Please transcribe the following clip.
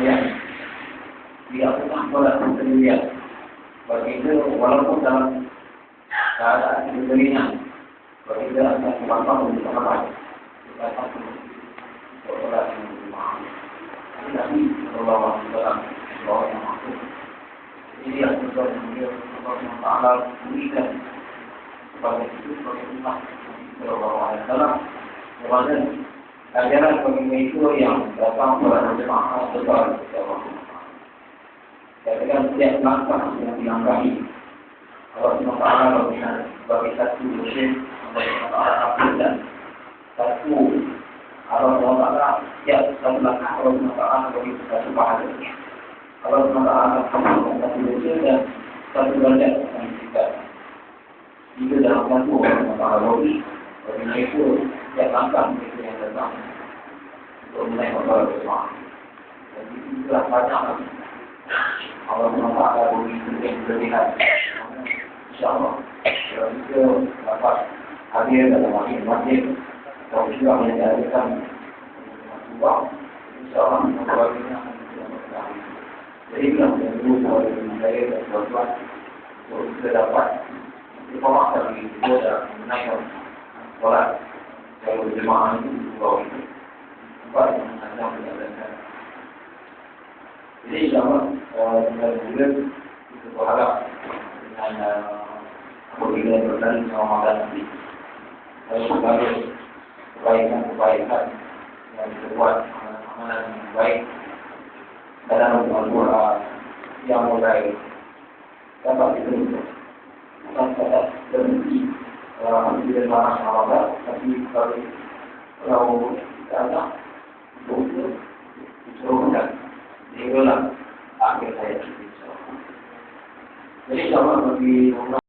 ayat dia pun boleh sendirian. Bagi itu walaupun dalam keadaan sendirinya, bagi itu akan mampu untuk apa? Kita bersolat dengan jemaah. Nabi Sallallahu Alaihi Wasallam bahwa yang maksud ini yang betul yang Allah Taala berikan kepada kita sebagai umat Sallallahu Alaihi Wasallam kepada ajaran pemimpin yang datang kepada jemaah besar Allah Katakan setiap langkah yang dilangkahi. Allah SWT berbicara sebagai satu musim Allah SWT dan satu Allah SWT setiap satu langkah Allah SWT bagi satu pahala. Allah SWT akan satu musim dan satu banyak yang kita jika dalam satu Allah SWT bagi bagi itu setiap langkah itu yang datang. Untuk menaik Allah SWT jadi itulah banyak Allah SWT begitu yang berlihat InsyaAllah. Kalau kita dapat hadir dalam masjid-masjid Kalau juga yang diadakan uang InsyaAllah Membaginya Jadi kalau yang dulu Kalau saya dan tuan-tuan. Untuk kita dapat pemaksa lagi. Kita dah menaikkan Solat Kalau jemaah itu Dua itu Empat yang ada Menjalankan. Jadi insyaAllah dengan bulan kita berharap dengan apabila berkali Ramadan nanti dan sebagai kebaikan-kebaikan yang kita buat amalan yang baik dalam Al-Quran yang mulai dapat diterima marah Ramadan tapi kalau kalau kita ada untuk disuruhkan Inilah akhir saya. Jadi sama bagi